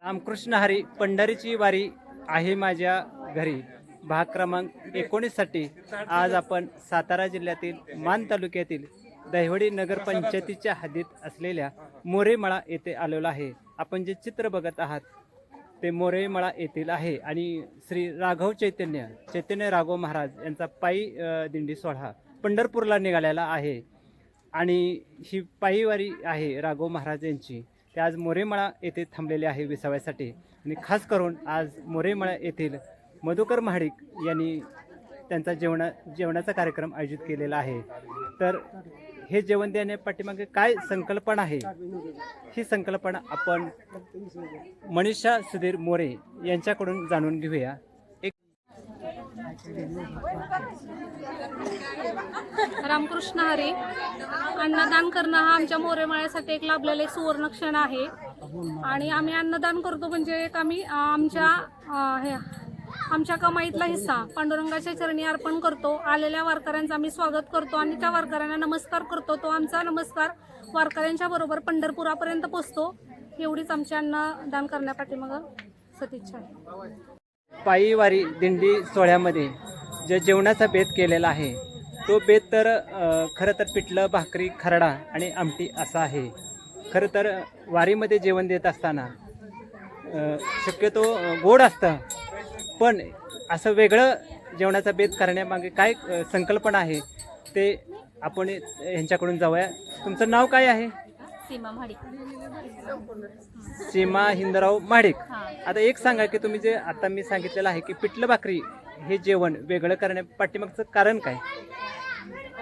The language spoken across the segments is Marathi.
रामकृष्ण हरी पंढरीची वारी आहे माझ्या घरी. भाग क्रमांक एकोणीससाठी आज आपण सातारा जिल्ह्यातील मान तालुक्यातील दहिवडी नगरपंचायतीच्या हद्दीत असलेल्या मोरेमळा येथे आलेलो आहे. आपण जे चित्र बघत आहात ते मोरेमळा येथील आहे आणि श्री राघव चैतन्य चैतन्य राघव महाराज यांचा पायी दिंडी सोहळा पंढरपूरला निघालेला आहे. आणि ही पायीवारी आहे राघव महाराज यांची. ते आज मोरेमळा येथे थांबलेले आहे विसाव्यासाठी. आणि खास करून आज मोरेमळा येथील मधुकर महाडिक यांनी त्यांचा जेवणा जेवणाचा कार्यक्रम आयोजित केलेला आहे. तर हे जेवण देण्या पाठीमागे काय संकल्पना आहे? ही संकल्पना आपण मनीषा सुधीर मोरे यांच्याकडून जाणून घेऊया. एक रामकृष्ण हरी. अन्नदान करणं हा आमच्या मोरेमाळ्यासाठी एक लाभलेला एक सुवर्ण क्षण आहे. आणि आम्ही अन्नदान करतो म्हणजे एक आम्ही आमच्या हे आमच्या कमाईतला हिस्सा. पांडुरंगाच्या चरणी अर्पण करतो. आलेल्या वारकऱ्यांचं आम्ही स्वागत करतो. आणि त्या वारकऱ्यांना नमस्कार करतो. तो आमचा नमस्कार वारकऱ्यांच्या बरोबर पंढरपुरापर्यंत पोचतो. एवढीच आमची अन्नदान मग सदिच्छा आहे. पायीवारी दिंडी सोहळ्यामध्ये जे जेवणाचा बेत केलेला आहे तो बेत तर खरं तर पिठलं भाकरी खरडा आणि आमटी असा आहे. खरं तर वारीमध्ये जेवण देत असताना शक्यतो गोड असतं. पण असं वेगळं जेवणाचा बेत करण्यामागे काय संकल्पना आहे ते आपण यांच्याकडून जाऊया. तुमचं नाव काय आहे? सीमा म्हाडी सीमा हिंदराव महाडिक. आता एक सांगा की तुम्ही जे आता मी सांगितलेलं आहे की पिठलं भाकरी हे जेवण वेगळं करण्या पाठीमागचं कारण काय?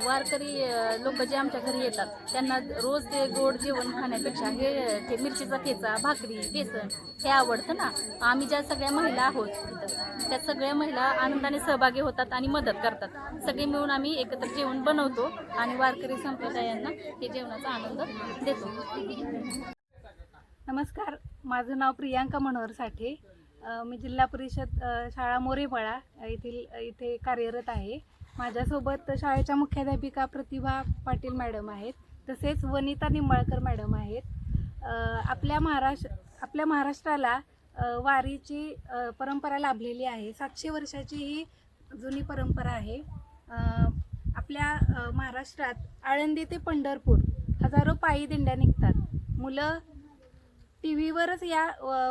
वारकरी लोक जे आमच्या घरी येतात त्यांना रोज ते गोड जेवण खाण्यापेक्षा हे ते मिरचीचा ठेचा भाकरी बेसन हे आवडतं ना. आम्ही ज्या सगळ्या महिला आहोत तिथं त्या सगळ्या महिला आनंदाने सहभागी होतात आणि मदत करतात. सगळे मिळून आम्ही एकत्र जेवण बनवतो आणि वारकरी संप्रदायांना हे जेवणाचा आनंद देतो. नमस्कार माझं नाव प्रियांका मनोहर साठे. मी जिल्हा परिषद शाळा मोरेपाळा येथील इथे कार्यरत आहे. माझ्यासोबत शाळेच्या मुख्याध्यापिका प्रतिभा पाटील मॅडम आहेत तसेच वनिता निंबाळकर मॅडम आहेत. आपल्या महाराष्ट्र आपल्या महाराष्ट्राला वारीची परंपरा लाभलेली आहे. सातशे वर्षाची ही जुनी परंपरा आहे. आपल्या महाराष्ट्रात आळंदी ते पंढरपूर हजारो पायी दिंड्या निघतात. मुलं टी व्हीवरच या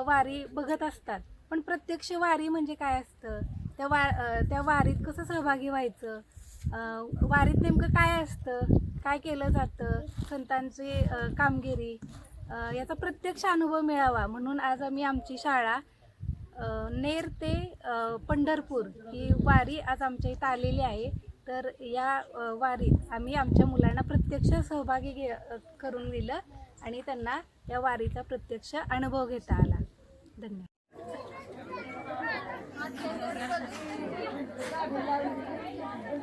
वारी बघत असतात. पण प्रत्यक्ष वारी म्हणजे काय असतं? त्या वा त्या वारीत कसं सहभागी व्हायचं? वारीत नेमकं काय असतं? काय केलं जातं? संतांची कामगिरी याचा प्रत्यक्ष अनुभव मिळावा. म्हणून आज आम्ही आमची शाळा नेर ते पंढरपूर ही वारी आज आमच्या इथं आलेली आहे. तर या वारीत आम्ही आमच्या मुलांना प्रत्यक्ष सहभागी घे करून दिलं आणि त्यांना या वारीचा प्रत्यक्ष अनुभव घेता आला. धन्यवाद.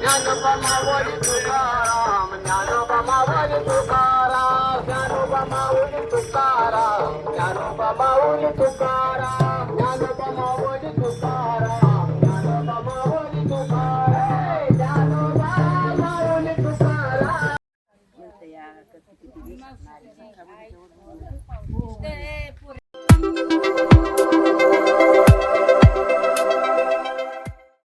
ज्ञानोबा मावली तुकाराम ज्ञानोबा मावली तुकाराम. ज्ञानोबा मावली तुकाराम. ज्ञानोबा मावली तुकाराम. ज्ञानोबा मावली तुकाराम.